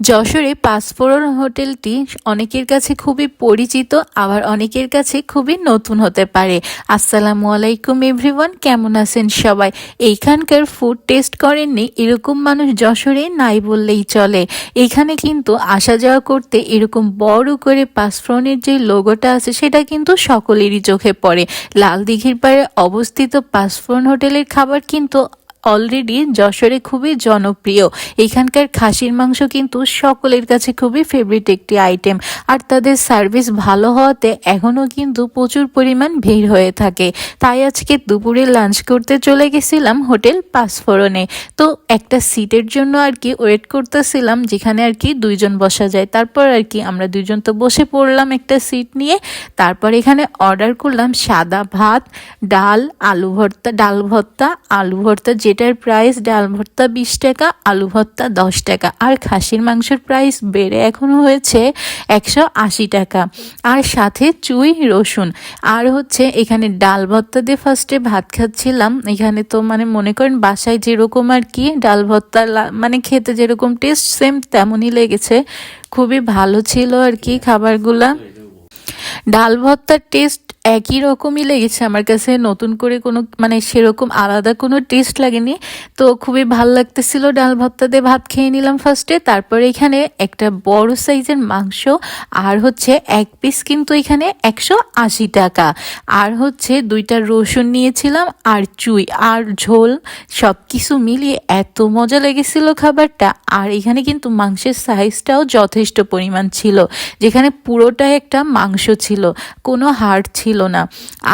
যশোরে পাঁচফোড়ন হোটেলটি অনেকের কাছে খুবই পরিচিত, আবার অনেকের কাছে খুবই নতুন হতে পারে। আসসালামু আলাইকুম এভরিওয়ান, কেমন আছেন সবাই? এইখানকার ফুড টেস্ট করেননি, এরকম মানুষ যশোরে নাই বললেই চলে। এখানে কিন্তু আসা যাওয়া করতে এরকম বড় করে পাঁচফোড়নের যে লোগোটা আছে, সেটা কিন্তু সকলেরই চোখে পড়ে। লাল দিঘির পাড়ে অবস্থিত পাঁচফোড়ন হোটেলের খাবার কিন্তু অলরেডি যশোরে খুবই জনপ্রিয়। এখানকার খাসির মাংস কিন্তু সকলের কাছে খুবই ফেভারিট একটি আইটেম আর তাদের সার্ভিস ভালো হওয়াতে এখনও কিন্তু প্রচুর পরিমাণ ভিড় হয়ে থাকে। তাই আজকে দুপুরে লাঞ্চ করতে চলে গেছিলাম হোটেল পাঁচফোড়নে। তো একটা সিটের জন্য আর কি ওয়েট করতেছিলাম, যেখানে আর কি দুইজন বসা যায়। তারপর আর কি আমরা দুইজন তো বসে পড়লাম একটা সিট নিয়ে। তারপর এখানে অর্ডার করলাম সাদা ভাত, ডাল, আলু ভর্তা, ডাল ভর্তা, আলু ভর্তা যেটার প্রাইস ডাল ভর্তা বিশ টাকা, আলু ভর্তা দশ টাকা। আর খাসির মাংসের প্রাইস বেড়ে এখনও হয়েছে একশো আশি টাকা। আর সাথে চুই রসুন। আর হচ্ছে এখানে ডাল ভর্তা দিয়ে ফার্স্টে ভাত খাচ্ছিলাম। এখানে তো মানে মনে করেন বাসায় যেরকম আর কি ডাল ভর্তা মানে খেতে যেরকম টেস্ট সেম তেমনই লেগেছে। খুবই ভালো ছিল আর কি খাবারগুলা। ডাল ভর্তার টেস্ট একই রকমই লেগেছে আমার কাছে। নতুন করে কোনো মানে সেরকম আলাদা কোনো টেস্ট লাগেনি। তো খুবই ভালো লাগতেছিল ডাল ভর্তা দিয়ে ভাত খেয়ে নিলাম ফার্স্টে তারপরে এখানে একটা বড় সাইজের মাংস, আর হচ্ছে এক পিস কিন্তু এখানে একশো আশি টাকা। আর হচ্ছে দুইটা রসুন নিয়েছিলাম, আর চুই, আর ঝোল সব কিছু মিলিয়ে এত মজা লেগেছিল খাবারটা। আর এখানে কিন্তু মাংসের সাইজটাও যথেষ্ট পরিমাণ ছিল। যেখানে পুরোটাই একটা মাংস ছিল কোনো হাড় ছিল না।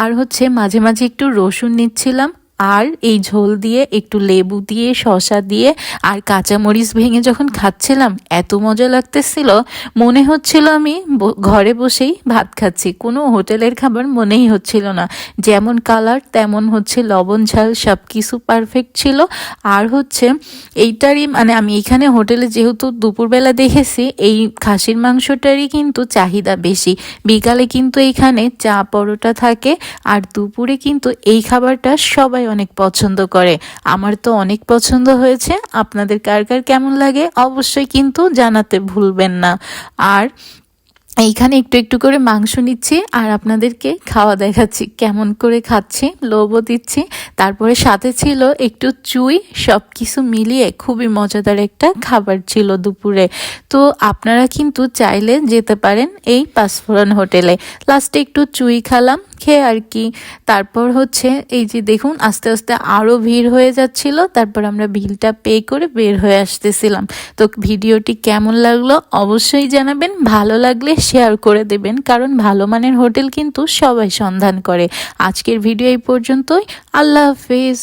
আর হচ্ছে মাঝে মাঝে একটু রসুন নিচ্ছিলাম। আর এই ঝোল দিয়ে, একটু লেবু দিয়ে, শসা দিয়ে আর কাঁচামরিচ ভেঙে যখন খাচ্ছিলাম, এত মজা লাগতেছিল। মনে হচ্ছিল আমি ঘরে বসেই ভাত খাচ্ছি। কোনো হোটেলের খাবার মনেই হচ্ছিল না। যেমন কালার, তেমন হচ্ছে লবণ, ঝাল সব কিছু পারফেক্ট ছিল। আর হচ্ছে এইটারই মানে আমি এখানে হোটেলে যেহেতু দুপুরবেলা দেখেছি, এই খাসির মাংসটারই কিন্তু চাহিদা বেশি। বিকালে কিন্তু এইখানে চা পরোটা থাকে আর দুপুরে কিন্তু এই খাবারটা সবাই অনেক পছন্দ করে। আমার তো অনেক পছন্দ হয়েছে। আপনাদের কার কার কেমন লাগে অবশ্যই কিন্তু জানাতে ভুলবেন না। আর এইখানে একটু একটু করে মাংস নিচ্ছি আর আপনাদেরকে খাওয়া দেখাচ্ছি, কেমন করে খাচ্ছি, লোভও দিচ্ছি। তারপরে সাথে ছিল একটু চুই সব কিছু মিলিয়ে খুবই মজাদার একটা খাবার ছিল দুপুরে। তো আপনারা কিন্তু চাইলে যেতে পারেন এই পাঁচফোড়ন হোটেলে। লাস্টে একটু চুই খালাম, খেয়ে আর কি। তারপর হচ্ছে এই যে দেখুন, আস্তে আস্তে আরও ভিড় হয়ে যাচ্ছিল, তারপর আমরা বিলটা পে করে বের হয়ে আসতেছিলাম। তো ভিডিওটি কেমন লাগল অবশ্যই জানাবেন, ভালো লাগলে শেয়ার করে দেবেন, কারণ ভালো মানের হোটেল কিন্তু সবাই সন্ধান করে। আজকের ভিডিও এই পর্যন্তই। আল্লাহ হাফিজ।